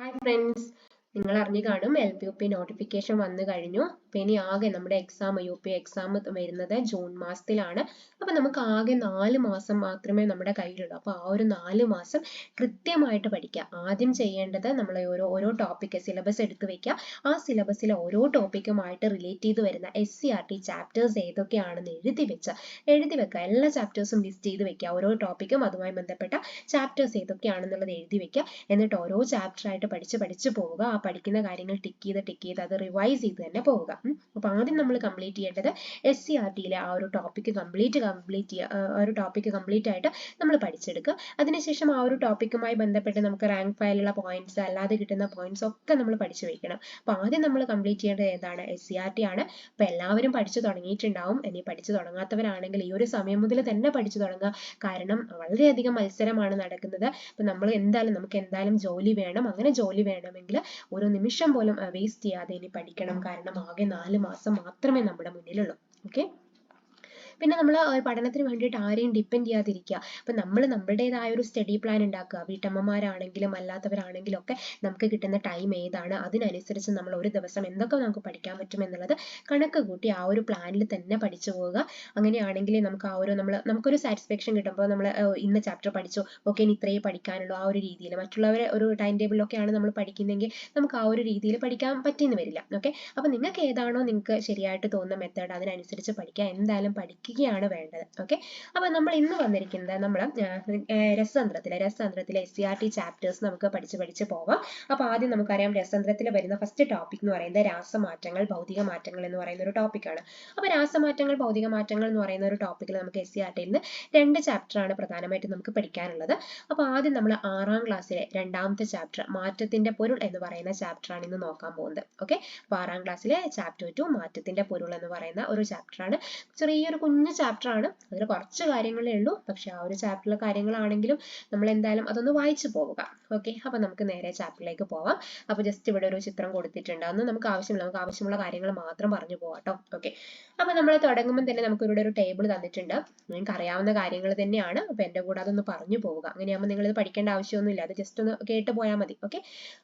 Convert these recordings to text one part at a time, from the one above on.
Hi friends, നിങ്ങൾ അറിഞ്ഞു കാണും. L P U P notification വന്നു കഴിഞ്ഞു. അപ്പൊ ഇനി ആകെ നമ്മുടെ എക്സാം യു പി എക്സാം വരുന്നത് ജൂൺ മാസത്തിലാണ്. അപ്പൊ നമുക്ക് ആകെ നാല് മാസം മാത്രമേ നമ്മുടെ കയ്യിലുള്ളൂ. അപ്പൊ ആ ഒരു നാല് മാസം കൃത്യമായിട്ട് പഠിക്കുക. ആദ്യം ചെയ്യേണ്ടത് നമ്മൾ ഓരോ ഓരോ ടോപ്പിക്ക് സിലബസ് എടുത്തു വെക്കുക. ആ സിലബസിലെ ഓരോ ടോപ്പിക്കുമായിട്ട് റിലേറ്റ് ചെയ്ത് വരുന്ന S C R T chapters ഏതൊക്കെയാണെന്ന് എഴുതി വെച്ച എഴുതി വെക്കുക. എല്ലാ ചാപ്റ്റേഴ്സും ലിസ്റ്റ് ചെയ്ത് വെക്കുക. ഓരോ ടോപ്പിക്കും അതുമായി ബന്ധപ്പെട്ട ചാപ്റ്റേഴ്സ് ഏതൊക്കെയാണെന്നുള്ളത് എഴുതി വെക്കുക. എന്നിട്ട് ഓരോ ചാപ്റ്റർ ആയിട്ട് പഠിച്ച് പഠിച്ച് പോവുക. ആ പഠിക്കുന്ന കാര്യങ്ങൾ ടിക്ക് ചെയ്ത് ടിക്ക് ചെയ്ത് അത് റിവൈസ് ചെയ്ത് തന്നെ പോവുക. അപ്പോൾ അപ്പൊ ആദ്യം നമ്മൾ കംപ്ലീറ്റ് ചെയ്യേണ്ടത് എസ് സി ആർ ടിയിലെ ആ ഒരു ടോപ്പിക് കംപ്ലീറ്റ് കംപ്ലീറ്റ് ചെയ്യുക ഒരു ടോപ്പിക് കംപ്ലീറ്റ് ആയിട്ട് നമ്മൾ പഠിച്ചെടുക്കുക. അതിനുശേഷം ആ ഒരു ടോപ്പിക്കുമായി ബന്ധപ്പെട്ട് നമുക്ക് റാങ്ക് ഫയലുള്ള പോയിന്റ്സ് അല്ലാതെ കിട്ടുന്ന പോയിന്റ്സ് ഒക്കെ നമ്മൾ പഠിച്ചു വെക്കണം. അപ്പൊ ആദ്യം നമ്മൾ കംപ്ലീറ്റ് ചെയ്യേണ്ടത് ഏതാണ്? എസ് സി ആർ ടി ആണ്. അപ്പൊ എല്ലാവരും പഠിച്ചു തുടങ്ങിയിട്ടുണ്ടാവും. ഇനി പഠിച്ചു തുടങ്ങാത്തവരാണെങ്കിൽ ഈ ഒരു സമയം മുതൽ തന്നെ പഠിച്ചു തുടങ്ങുക. കാരണം വളരെയധികം മത്സരമാണ് നടക്കുന്നത്. അപ്പൊ നമ്മൾ എന്തായാലും നമുക്ക് എന്തായാലും ജോലി വേണം. അങ്ങനെ ജോലി വേണമെങ്കിൽ ഒരു നിമിഷം പോലും വേസ്റ്റ് ചെയ്യാതെ ഇനി പഠിക്കണം. കാരണം ആകെ നാല് മാസം മാത്രമേ നമ്മുടെ മുന്നിലുള്ളൂ. ഓക്കെ പിന്നെ നമ്മൾ പഠനത്തിന് വേണ്ടിയിട്ട് ആരെയും ഡിപ്പെൻഡ് ചെയ്യാതിരിക്കുക. അപ്പം നമ്മൾ നമ്മുടേതായ ഒരു സ്റ്റഡി പ്ലാൻ ഉണ്ടാക്കുക. വീട്ടമ്മമാരാണെങ്കിലും അല്ലാത്തവരാണെങ്കിലും ഒക്കെ നമുക്ക് കിട്ടുന്ന ടൈം ഏതാണ്? അതിനനുസരിച്ച് നമ്മൾ ഒരു ദിവസം എന്തൊക്കെ നമുക്ക് പഠിക്കാൻ പറ്റും എന്നുള്ളത് കണക്ക് കൂട്ടി ആ ഒരു പ്ലാനിൽ തന്നെ പഠിച്ചു പോവുക. അങ്ങനെയാണെങ്കിൽ നമുക്ക് ആ ഒരു നമ്മൾ നമുക്കൊരു സാറ്റിസ്ഫാക്ഷൻ കിട്ടുമ്പോൾ നമ്മൾ ഇന്ന ചാപ്റ്റർ പഠിച്ചു. ഓക്കെ ഇനി ഇത്രയേ പഠിക്കാനുള്ളൂ. ആ ഒരു രീതിയിൽ മറ്റുള്ളവരെ ഒരു ടൈം ടേബിളിലൊക്കെയാണ് നമ്മൾ പഠിക്കുന്നതെങ്കിൽ നമുക്ക് ആ ഒരു രീതിയിൽ പഠിക്കാൻ പറ്റിയെന്ന് വരില്ല. ഓക്കെ? അപ്പോൾ നിങ്ങൾക്ക് ഏതാണോ നിങ്ങൾക്ക് ശരിയായിട്ട് തോന്നുന്ന മെത്തേഡ് അതിനനുസരിച്ച് പഠിക്കുക. എന്തായാലും പഠിക്കുകയാണ് വേണ്ടത്. ഓക്കെ അപ്പോൾ നമ്മൾ ഇന്ന് വന്നിരിക്കുന്നത് നമ്മൾ രസതന്ത്രത്തിലെ രസതന്ത്രത്തിലെ S C R T chapters നമുക്ക് പഠിച്ച് പഠിച്ച് പോവാം. അപ്പോൾ ആദ്യം നമുക്കറിയാം രസതന്ത്രത്തിൽ വരുന്ന ഫസ്റ്റ് ടോപ്പിക് എന്ന് പറയുന്നത് രാസമാറ്റങ്ങൾ ഭൗതിക മാറ്റങ്ങൾ എന്ന് പറയുന്ന ഒരു ടോപ്പിക്കാണ് അപ്പോൾ രാസമാറ്റങ്ങൾ ഭൗതിക മാറ്റങ്ങൾ എന്ന് പറയുന്ന ഒരു ടോപ്പിക്കിൽ നമുക്ക് എസ് സി ആർ ടിയിൽ നിന്ന് രണ്ട് ചാപ്റ്ററാണ് പ്രധാനമായിട്ടും നമുക്ക് പഠിക്കാനുള്ളത്. അപ്പോൾ ആദ്യം നമ്മൾ ആറാം ക്ലാസ്സിലെ രണ്ടാമത്തെ ചാപ്റ്റർ മാറ്റത്തിന്റെ പൊരുൾ എന്ന് പറയുന്ന ചാപ്റ്ററാണ് ഇന്ന് നോക്കാൻ പോകുന്നത്. ഓക്കെ അപ്പോൾ ആറാം ക്ലാസ്സിലെ ചാപ്റ്റർ ടു മാറ്റത്തിന്റെ പൊരുൾ എന്ന് പറയുന്ന ഒരു ചാപ്റ്ററാണ് ചെറിയൊരു കുഞ്ഞു ചാപ്റ്ററാണ് അതിൽ കുറച്ച് കാര്യങ്ങളേ ഉള്ളൂ. പക്ഷെ ആ ഒരു ചാപ്റ്ററിലെ കാര്യങ്ങളാണെങ്കിലും നമ്മൾ എന്തായാലും അതൊന്ന് വായിച്ചു പോവുക. ഓക്കെ അപ്പൊ നമുക്ക് നേരെ ചാപ്റ്ററിലേക്ക് പോവാം. അപ്പൊ ജസ്റ്റ് ഇവിടെ ഒരു ചിത്രം കൊടുത്തിട്ടുണ്ട്. അന്ന് നമുക്ക് ആവശ്യമില്ല. നമുക്ക് ആവശ്യമുള്ള കാര്യങ്ങൾ മാത്രം പറഞ്ഞു പോവാട്ടോ ഓക്കെ അപ്പോൾ നമ്മൾ തുടങ്ങുമ്പോൾ തന്നെ നമുക്ക് ഇവിടെ ഒരു ടേബിൾ തന്നിട്ടുണ്ട്. നിങ്ങൾക്ക് അറിയാവുന്ന കാര്യങ്ങൾ തന്നെയാണ്. അപ്പൊ എന്റെ കൂടെ അതൊന്ന് പറഞ്ഞു പോവുക. അങ്ങനെയാകുമ്പോൾ നിങ്ങൾ ഇത് പഠിക്കേണ്ട ആവശ്യമൊന്നുമില്ല. അത് ജസ്റ്റ് ഒന്ന് കേട്ട് പോയാൽ മതി. ഓക്കെ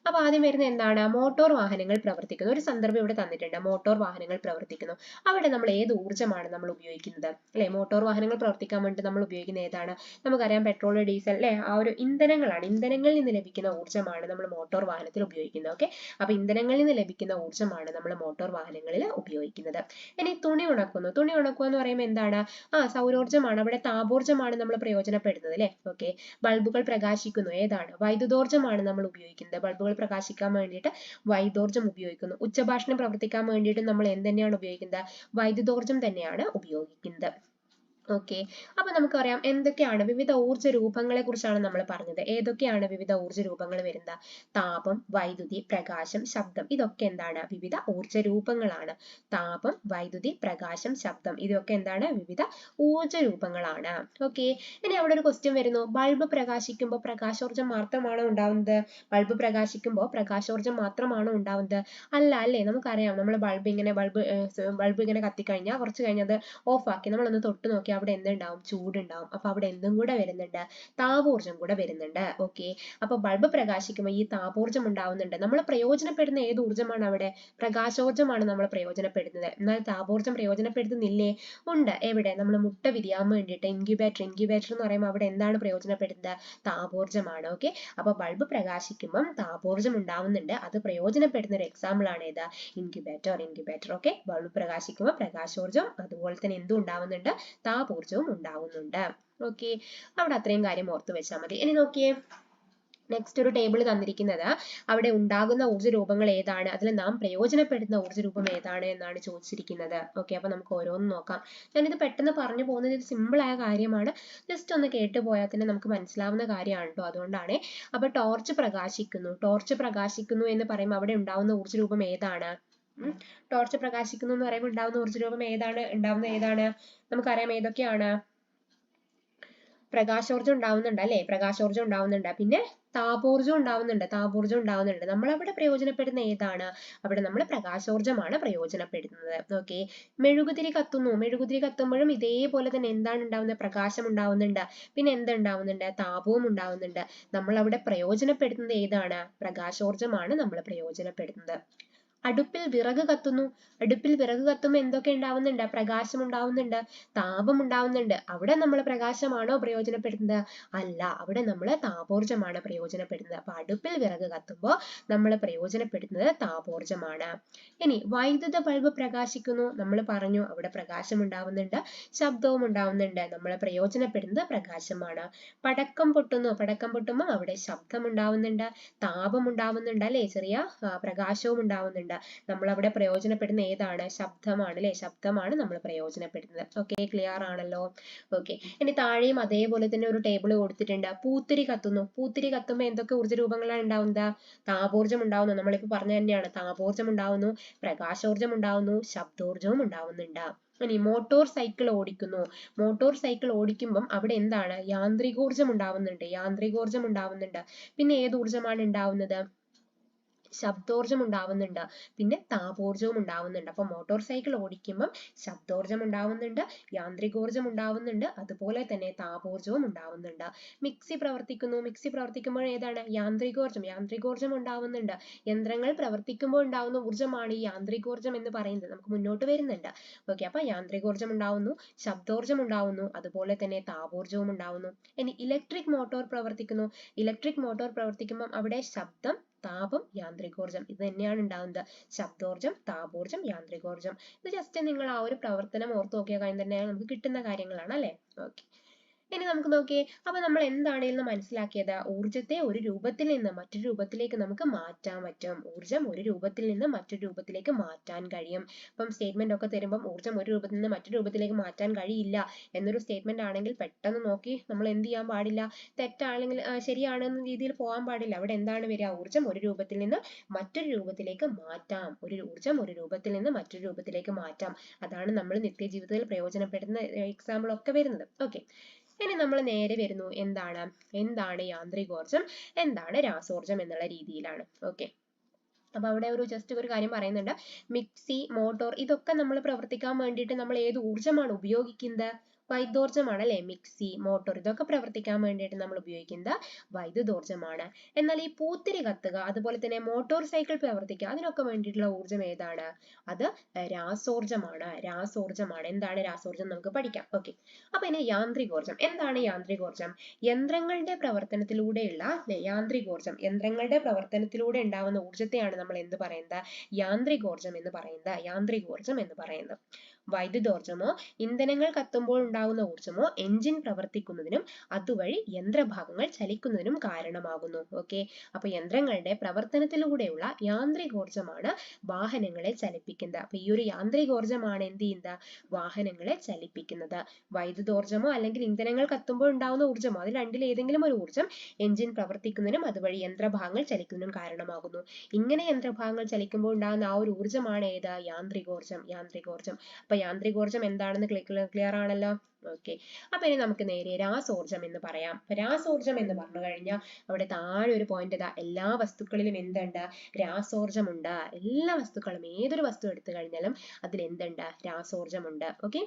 അപ്പൊ ആദ്യം വരുന്ന എന്താണ്? മോട്ടോർ വാഹനങ്ങൾ പ്രവർത്തിക്കുന്നു. ഒരു സന്ദർഭം ഇവിടെ തന്നിട്ടുണ്ട്. മോട്ടോർ വാഹനങ്ങൾ പ്രവർത്തിക്കുന്നു. അവിടെ നമ്മൾ ഏത് ഊർജമാണ് നമ്മൾ ഉപയോഗിക്കുന്നത്? അല്ലെ? മോട്ടോർ വാഹനങ്ങൾ പ്രവർത്തിക്കാൻ വേണ്ടി നമ്മൾ ഉപയോഗിക്കുന്ന ഏതാണ്? നമുക്കറിയാം പെട്രോൾ ഡീസൽ അല്ലെ? ആ ഒരു ഇന്ധനങ്ങളാണ്. ഇന്ധനങ്ങളിൽ നിന്ന് ലഭിക്കുന്ന ഊർജമാണ് നമ്മൾ മോട്ടോർ വാഹനത്തിൽ ഉപയോഗിക്കുന്നത് ഓക്കെ? അപ്പൊ ഇന്ധനങ്ങളിൽ നിന്ന് ലഭിക്കുന്ന ഊർജമാണ് നമ്മൾ മോട്ടോർ വാഹനങ്ങളിൽ ഉപയോഗിക്കുന്നത്. ഇനി തുണി ഉണക്കുന്നു. തുണി ഉണക്കുക എന്ന് പറയുമ്പോൾ എന്താണ്? ആ സൗരോർജമാണ്. അവിടെ താപോർജമാണ് നമ്മൾ പ്രയോജനപ്പെടുന്നത് അല്ലെ? ഓക്കെ? ബൾബുകൾ പ്രകാശിക്കുന്നു. ഏതാണ്? വൈദ്യുതോർജമാണ് നമ്മൾ ഉപയോഗിക്കുന്നത്. ബൾബുകൾ പ്രകാശിക്കാൻ വേണ്ടിയിട്ട് വൈദ്യോർജം ഉപയോഗിക്കുന്നു. ഉച്ചഭാഷണം പ്രവർത്തിക്കാൻ വേണ്ടിയിട്ട് നമ്മൾ എന്ത് തന്നെയാണ് ഉപയോഗിക്കുന്നത്? വൈദ്യുതോർജം തന്നെയാണ് ഉപയോഗിക്കുന്നത്. in depth ഓക്കെ അപ്പൊ നമുക്കറിയാം എന്തൊക്കെയാണ് വിവിധ ഊർജ രൂപങ്ങളെ കുറിച്ചാണ് നമ്മൾ പറഞ്ഞത്. ഏതൊക്കെയാണ് വിവിധ ഊർജ രൂപങ്ങൾ വരുന്നത്? താപം വൈദ്യുതി പ്രകാശം ശബ്ദം. ഇതൊക്കെ എന്താണ്? വിവിധ ഊർജ രൂപങ്ങളാണ് താപം വൈദ്യുതി പ്രകാശം ശബ്ദം. ഇതൊക്കെ എന്താണ്? വിവിധ ഊർജ രൂപങ്ങളാണ് ഓക്കെ ഇനി അവിടെ ഒരു ക്വസ്റ്റ്യൻ വരുന്നു. ബൾബ് പ്രകാശിക്കുമ്പോൾ പ്രകാശോർജം മാത്രമാണോ ഉണ്ടാവുന്നത്? ബൾബ് പ്രകാശിക്കുമ്പോൾ പ്രകാശോർജം മാത്രമാണോ ഉണ്ടാവുന്നത്? അല്ല അല്ലേ? നമുക്കറിയാം. നമ്മൾ ബൾബ് ഇങ്ങനെ ബൾബ് ബൾബ് ഇങ്ങനെ കത്തിക്കഴിഞ്ഞാൽ കുറച്ച് കഴിഞ്ഞത് ഓഫ് ആക്കി നമ്മളൊന്ന് തൊട്ട് നോക്കി അവിടെ എന്തുണ്ടാവും? ചൂടുണ്ടാവും. അപ്പൊ അവിടെ എന്തും കൂടെ വരുന്നുണ്ട്? താപോർജം കൂടെ വരുന്നുണ്ട്. ഓക്കെ അപ്പൊ ബൾബ് പ്രകാശിക്കുമ്പോൾ ഈ താപോർജം ഉണ്ടാവുന്നുണ്ട്. നമ്മൾ പ്രയോജനപ്പെടുന്ന ഏത് ഊർജമാണ് അവിടെ? പ്രകാശോർജമാണ് നമ്മൾ പ്രയോജനപ്പെടുന്നത്. എന്നാൽ താപോർജം പ്രയോജനപ്പെടുത്തുന്നില്ലേ? ഉണ്ട്. എവിടെ? നമ്മൾ മുട്ട വിരിയാൻ വേണ്ടിയിട്ട് ഇൻക്യുബേറ്റർ ഇൻക്യുബേറ്റർ എന്ന് പറയുമ്പോൾ അവിടെ എന്താണ് പ്രയോജനപ്പെടുത്തുന്നത്? താപോർജമാണ് ഓക്കെ അപ്പൊ ബൾബ് പ്രകാശിക്കുമ്പം താപോർജം ഉണ്ടാവുന്നുണ്ട്. അത് പ്രയോജനപ്പെടുന്ന ഒരു എക്സാമ്പിൾ ആണ് ഏത് ഇൻക്യുബേറ്റർ ഇൻക്യുബേറ്റർ ഓക്കെ ബൾബ് പ്രകാശിക്കുമ്പോൾ പ്രകാശോർജം അതുപോലെ തന്നെ എന്തും ഉണ്ടാവുന്നുണ്ട്? താപോർജവും ഉണ്ടാവുന്നുണ്ട്. ഓക്കെ അവിടെ അത്രയും കാര്യം ഓർത്ത് വെച്ചാൽ മതി. ഇനി നോക്കിയേ. നെക്സ്റ്റ് ഒരു ടേബിൾ തന്നിരിക്കുന്നത് അവിടെ ഉണ്ടാകുന്ന ഊർജ രൂപങ്ങൾ ഏതാണ്? അതിൽ നാം പ്രയോജനപ്പെടുന്ന ഊർജ രൂപം ഏതാണ് എന്നാണ് ചോദിച്ചിരിക്കുന്നത്. ഓക്കെ അപ്പൊ നമുക്ക് ഓരോന്ന് നോക്കാം. ഞാനിത് പെട്ടെന്ന് പറഞ്ഞു പോകുന്നത് ഇത് സിമ്പിൾ ആയ കാര്യമാണ്. ജസ്റ്റ് ഒന്ന് കേട്ട് പോയാൽ തന്നെ നമുക്ക് മനസ്സിലാവുന്ന കാര്യമാണ് കേട്ടോ അതുകൊണ്ടാണ്. അപ്പൊ ടോർച്ച് പ്രകാശിക്കുന്നു. ടോർച്ച് പ്രകാശിക്കുന്നു എന്ന് പറയുമ്പോൾ അവിടെ ഉണ്ടാകുന്ന ഊർജ രൂപം ഏതാണ്? ടോർച്ച് പ്രകാശിക്കുന്നു എന്ന് പറയുമ്പോൾ ഉണ്ടാവുന്ന ഊർജരൂപം ഏതാണ്? ഉണ്ടാവുന്നത് ഏതാണ്? നമുക്കറിയാം ഏതൊക്കെയാണ്? പ്രകാശോർജം ഉണ്ടാവുന്നുണ്ട് അല്ലെ? പ്രകാശോർജം ഉണ്ടാവുന്നുണ്ട്. പിന്നെ താപോർജം ഉണ്ടാവുന്നുണ്ട്. താപോർജം ഉണ്ടാവുന്നുണ്ട്. നമ്മൾ അവിടെ പ്രയോജനപ്പെടുന്ന ഏതാണ്? അവിടെ നമ്മൾ പ്രകാശോർജമാണ് പ്രയോജനപ്പെടുന്നത്. ഓക്കെ മെഴുകുതിരി കത്തുന്നു. മെഴുകുതിരി കത്തുമ്പോഴും ഇതേപോലെ തന്നെ എന്താണ് ഉണ്ടാവുന്നത്? പ്രകാശം ഉണ്ടാവുന്നുണ്ട്. പിന്നെ എന്തുണ്ടാവുന്നുണ്ട് താപവും ഉണ്ടാവുന്നുണ്ട്. നമ്മൾ അവിടെ പ്രയോജനപ്പെടുത്തുന്നത് ഏതാണ്? പ്രകാശോർജമാണ് നമ്മൾ പ്രയോജനപ്പെടുത്തുന്നത്. അടുപ്പിൽ വിറക് കത്തുന്നു. അടുപ്പിൽ വിറക് കത്തുമ്പോൾ എന്തൊക്കെ ഉണ്ടാവുന്നുണ്ട്? പ്രകാശം ഉണ്ടാവുന്നുണ്ട്. താപം ഉണ്ടാവുന്നുണ്ട്. അവിടെ നമ്മൾ പ്രകാശമാണോ പ്രയോജനപ്പെടുത്തുന്നത് അല്ല അവിടെ നമ്മൾ താപോർജമാണ് പ്രയോജനപ്പെടുത്തുന്നത് അപ്പൊ അടുപ്പിൽ വിറക് കത്തുമ്പോൾ നമ്മൾ പ്രയോജനപ്പെടുത്തുന്നത് താപോർജമാണ്. ഇനി വൈദ്യുത ബൾബ് പ്രകാശിക്കുന്നു. നമ്മൾ പറഞ്ഞു അവിടെ പ്രകാശം ഉണ്ടാവുന്നുണ്ട് ശബ്ദവും ഉണ്ടാവുന്നുണ്ട്. നമ്മൾ പ്രയോജനപ്പെടുന്നത് പ്രകാശമാണ്. പടക്കം പൊട്ടുന്നു. പടക്കം പൊട്ടുമ്പോൾ അവിടെ ശബ്ദം ഉണ്ടാവുന്നുണ്ട് താപം ഉണ്ടാവുന്നുണ്ട് അല്ലെ? ചെറിയ പ്രകാശവും ഉണ്ടാവുന്നുണ്ട്. നമ്മൾ അവിടെ പ്രയോജനപ്പെടുന്ന ഏതാണ്? ശബ്ദമാണ് അല്ലെ ശബ്ദമാണ് നമ്മൾ പ്രയോജനപ്പെടുന്നത്. ഓക്കെ ക്ലിയർ ആണല്ലോ. ഓക്കെ ഇനി താഴെയും അതേപോലെ തന്നെ ഒരു ടേബിൾ കൊടുത്തിട്ടുണ്ട്. പൂത്തിരി കത്തുന്നു. പൂത്തിരി കത്തുമ്പോൾ എന്തൊക്കെ ഊർജ രൂപങ്ങളാണ് ഉണ്ടാവുന്നത്? താപോർജം ഉണ്ടാവുന്നു. നമ്മളിപ്പോ പറഞ്ഞ തന്നെയാണ്. താപോർജം ഉണ്ടാവുന്നു പ്രകാശോർജം ഉണ്ടാവുന്നു ശബ്ദോർജവും ഉണ്ടാവുന്നുണ്ട്. ഇനി മോട്ടോർ സൈക്കിൾ ഓടിക്കുന്നു. മോട്ടോർ സൈക്കിൾ ഓടിക്കുമ്പം അവിടെ എന്താണ്? യാന്ത്രികോർജം ഉണ്ടാവുന്നുണ്ട്. യാന്ത്രികോർജം ഉണ്ടാവുന്നുണ്ട്. പിന്നെ ഏത് ഊർജമാണ് ഉണ്ടാവുന്നത്? ശബ്ദോർജം ഉണ്ടാവുന്നുണ്ട്. പിന്നെ താപോർജവും ഉണ്ടാവുന്നുണ്ട്. അപ്പൊ മോട്ടോർ സൈക്കിൾ ഓടിക്കുമ്പം ശബ്ദോർജം ഉണ്ടാവുന്നുണ്ട് യാന്ത്രികോർജം ഉണ്ടാവുന്നുണ്ട് അതുപോലെ തന്നെ താപോർജവും ഉണ്ടാവുന്നുണ്ട്. മിക്സി പ്രവർത്തിക്കുന്നു. മിക്സി പ്രവർത്തിക്കുമ്പോൾ ഏതാണ്? യാന്ത്രികോർജം. യാന്ത്രികോർജം ഉണ്ടാവുന്നുണ്ട്. യന്ത്രങ്ങൾ പ്രവർത്തിക്കുമ്പോൾ ഉണ്ടാവുന്ന ഊർജമാണ് ഈ യാന്ത്രികോർജം എന്ന് പറയുന്നത്. നമുക്ക് മുന്നോട്ട് വരുന്നുണ്ട്. ഓക്കെ അപ്പൊ യാന്ത്രികോർജം ഉണ്ടാവുന്നു ശബ്ദോർജം ഉണ്ടാവുന്നു അതുപോലെ തന്നെ താപോർജവും ഉണ്ടാവുന്നു. ഇനി ഇലക്ട്രിക് മോട്ടോർ പ്രവർത്തിക്കുന്നു. ഇലക്ട്രിക് മോട്ടോർ പ്രവർത്തിക്കുമ്പോൾ അവിടെ ശബ്ദം താപം യാന്ത്രികോർജം. ഇത് തന്നെയാണ് ഉണ്ടാവുന്നത്. ശബ്ദോർജം താപോർജം യാന്ത്രികോർജം. ഇത് ജസ്റ്റ് നിങ്ങൾ ആ ഒരു പ്രവർത്തനം ഓർത്ത് നോക്കിയാൽ കാര്യം തന്നെയാണ്. നമുക്ക് കിട്ടുന്ന കാര്യങ്ങളാണ് അല്ലെ? ഓക്കെ ഇനി നമുക്ക് നോക്കിയേ അപ്പൊ നമ്മൾ എന്താണ് ഇന്ന് മനസ്സിലാക്കിയത് ഊർജത്തെ ഒരു രൂപത്തിൽ നിന്ന് മറ്റൊരു രൂപത്തിലേക്ക് നമുക്ക് മാറ്റാൻ പറ്റും. ഊർജം ഒരു രൂപത്തിൽ നിന്ന് മറ്റൊരു രൂപത്തിലേക്ക് മാറ്റാൻ കഴിയും. ഇപ്പം സ്റ്റേറ്റ്മെന്റ് ഒക്കെ തരുമ്പം ഊർജം ഒരു രൂപത്തിൽ നിന്ന് മറ്റൊരു രൂപത്തിലേക്ക് മാറ്റാൻ കഴിയില്ല എന്നൊരു സ്റ്റേറ്റ്മെന്റ് ആണെങ്കിൽ പെട്ടെന്ന് നോക്കി നമ്മൾ എന്ത് ചെയ്യാൻ പാടില്ല? തെറ്റാണെങ്കിൽ ശരിയാണെന്ന രീതിയിൽ പോകാൻ പാടില്ല. അവിടെ എന്താണ് വരിക? ഊർജം ഒരു രൂപത്തിൽ നിന്ന് മറ്റൊരു രൂപത്തിലേക്ക് മാറ്റാം. ഒരു ഊർജം ഒരു രൂപത്തിൽ നിന്ന് മറ്റൊരു രൂപത്തിലേക്ക് മാറ്റാം. അതാണ് നമ്മൾ നിത്യജീവിതത്തിൽ പ്രയോജനപ്പെടുന്ന എക്സാമ്പിൾ ഒക്കെ വരുന്നത്. ഓക്കെ ഇനി നമ്മൾ നേരെ വരുന്നു. എന്താണ്? എന്താണ് യാന്ത്രികോർജം? എന്താണ് രാസോർജം എന്നുള്ള രീതിയിലാണ്. ഓക്കെ അപ്പൊ അവിടെ ഒരു ജസ്റ്റ് ഒരു കാര്യം പറയുന്നുണ്ട്. മിക്സി മോട്ടോർ ഇതൊക്കെ നമ്മൾ പ്രവർത്തിക്കാൻ വേണ്ടിയിട്ട് നമ്മൾ ഏത് ഊർജമാണ് ഉപയോഗിക്കുന്നത്? വൈദ്യോർജമാണ് അല്ലെ മിക്സി മോട്ടോർ ഇതൊക്കെ പ്രവർത്തിക്കാൻ വേണ്ടിയിട്ട് നമ്മൾ ഉപയോഗിക്കുന്നത് വൈദ്യുതോർജമാണ്. എന്നാൽ ഈ പൂത്തിരി കത്തുക അതുപോലെ തന്നെ മോട്ടോർ സൈക്കിൾ പ്രവർത്തിക്കുക അതിനൊക്കെ വേണ്ടിയിട്ടുള്ള ഊർജം ഏതാണ്? അത് രാസോർജമാണ്. രാസോർജമാണ്. എന്താണ് രാസോർജം? നമുക്ക് പഠിക്കാം. ഓക്കെ. അപ്പൊ ഇനി യാന്ത്രികോർജം. എന്താണ് യാന്ത്രികോർജം? യന്ത്രങ്ങളുടെ പ്രവർത്തനത്തിലൂടെയുള്ള യാന്ത്രികോർജം. യന്ത്രങ്ങളുടെ പ്രവർത്തനത്തിലൂടെ ഉണ്ടാവുന്ന ഊർജത്തെയാണ് നമ്മൾ എന്ത് പറയുന്നത്? യാന്ത്രികോർജം എന്ന് പറയുന്നത്. യാന്ത്രികോർജം എന്ന് പറയുന്നത്. വൈദ്യുതോർജമോ ഇന്ധനങ്ങൾ കത്തുമ്പോൾ ഉണ്ടാകുന്ന ഊർജമോ എഞ്ചിൻ പ്രവർത്തിക്കുന്നതിനും അതുവഴി യന്ത്രഭാഗങ്ങൾ ചലിക്കുന്നതിനും കാരണമാകുന്നു. ഓക്കെ അപ്പൊ യന്ത്രങ്ങളുടെ പ്രവർത്തനത്തിലൂടെയുള്ള യാന്ത്രികോർജമാണ് വാഹനങ്ങളെ ചലിപ്പിക്കുന്നത്. അപ്പൊ ഈ ഒരു യാന്ത്രികോർജമാണ് എന്ത് ചെയ്യുന്നത്? വാഹനങ്ങളെ ചലിപ്പിക്കുന്നത്. വൈദ്യുതോർജമോ അല്ലെങ്കിൽ ഇന്ധനങ്ങൾ കത്തുമ്പോൾ ഉണ്ടാകുന്ന ഊർജമോ അതിൽ രണ്ടിൽ ഏതെങ്കിലും ഒരു ഊർജം എഞ്ചിൻ പ്രവർത്തിക്കുന്നതിനും അതുവഴി യന്ത്രഭാഗങ്ങൾ ചലിക്കുന്നതിനും കാരണമാകുന്നു. ഇങ്ങനെ യന്ത്രഭാഗങ്ങൾ ചലിക്കുമ്പോൾ ഉണ്ടാകുന്ന ആ ഒരു ഊർജമാണ് ഏത്? യാന്ത്രികോർജം യാന്ത്രികോർജം. അപ്പൊ യാന്ത്രികോർജം എന്താണെന്ന് ക്ലിയർ ആണല്ലോ? ഓക്കെ അപ്പൊ ഇനി നമുക്ക് നേരെ രാസോർജം എന്ന് പറയാം. രാസോർജം എന്ന് പറഞ്ഞു കഴിഞ്ഞാൽ അവിടെ താഴെ ഒരു പോയിന്റ് ഇതാ എല്ലാ വസ്തുക്കളിലും എന്തുണ്ട്? രാസോർജമുണ്ട്. എല്ലാ വസ്തുക്കളും ഏതൊരു വസ്തു എടുത്തു കഴിഞ്ഞാലും അതിൽ എന്തുണ്ട്? രാസോർജമുണ്ട്. ഓക്കെ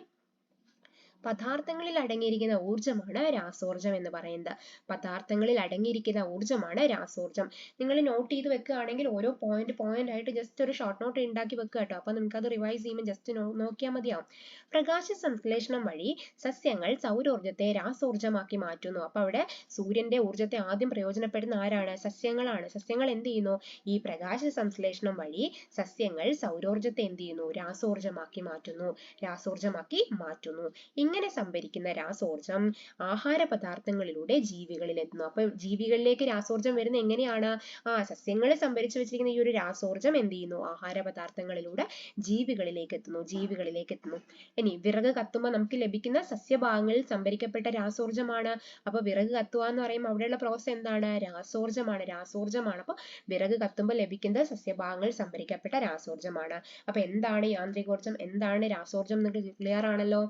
പദാർത്ഥങ്ങളിൽ അടങ്ങിയിരിക്കുന്ന ഊർജമാണ് രാസോർജം എന്ന് പറയുന്നത്. പദാർത്ഥങ്ങളിൽ അടങ്ങിയിരിക്കുന്ന ഊർജമാണ് രാസോർജം നിങ്ങൾ നോട്ട് ചെയ്ത് വെക്കുകയാണെങ്കിൽ ഓരോ പോയിന്റ് പോയിന്റ് ആയിട്ട് ജസ്റ്റ് ഒരു ഷോർട്ട് നോട്ട് ഉണ്ടാക്കി വെക്കുക കേട്ടോ. അപ്പൊ നിങ്ങൾക്ക് അത് റിവൈസ് ചെയ്യുമ്പോൾ ജസ്റ്റ് നോക്കിയാൽ മതിയാവും. പ്രകാശ സംശ്ലേഷണം വഴി സസ്യങ്ങൾ സൗരോർജത്തെ രാസോർജമാക്കി മാറ്റുന്നു. അപ്പൊ അവിടെ സൂര്യന്റെ ഊർജത്തെ ആദ്യം പ്രയോജനപ്പെടുന്ന ആരാണ്? സസ്യങ്ങളാണ്. സസ്യങ്ങൾ എന്ത് ചെയ്യുന്നു? ഈ പ്രകാശ സംശ്ലേഷണം വഴി സസ്യങ്ങൾ സൗരോർജത്തെ എന്ത് ചെയ്യുന്നു? രാസോർജമാക്കി മാറ്റുന്നു. രാസോർജമാക്കി മാറ്റുന്നു. ഇങ്ങനെ സംഭരിക്കുന്ന രാസോർജം ആഹാര പദാർത്ഥങ്ങളിലൂടെ ജീവികളിൽ എത്തുന്നു അപ്പൊ ജീവികളിലേക്ക് രാസോർജം വരുന്ന എങ്ങനെയാണ്? ആ സസ്യങ്ങൾ സംഭരിച്ചു വെച്ചിരിക്കുന്ന ഈ ഒരു രാസോർജം എന്ത് ചെയ്യുന്നു? ആഹാര പദാർത്ഥങ്ങളിലൂടെ ജീവികളിലേക്ക് എത്തുന്നു ജീവികളിലേക്ക് എത്തുന്നു. ഇനി വിറക് കത്തുമ്പോൾ നമുക്ക് ലഭിക്കുന്ന സസ്യഭാഗങ്ങളിൽ സംഭരിക്കപ്പെട്ട രാസോർജമാണ്. അപ്പൊ വിറക് കത്തുക എന്ന് പറയുമ്പോൾ അവിടെയുള്ള പ്രോസസ് എന്താണ്? രാസോർജമാണ് രാസോർജമാണ്. അപ്പൊ വിറക് കത്തുമ്പോൾ ലഭിക്കുന്നത് സസ്യഭാഗങ്ങളിൽ സംഭരിക്കപ്പെട്ട രാസോർജമാണ്. അപ്പൊ എന്താണ് യാന്ത്രികോർജം? എന്താണ് രാസോർജം എന്നൊക്കെ ക്ലിയർ ആണല്ലോ.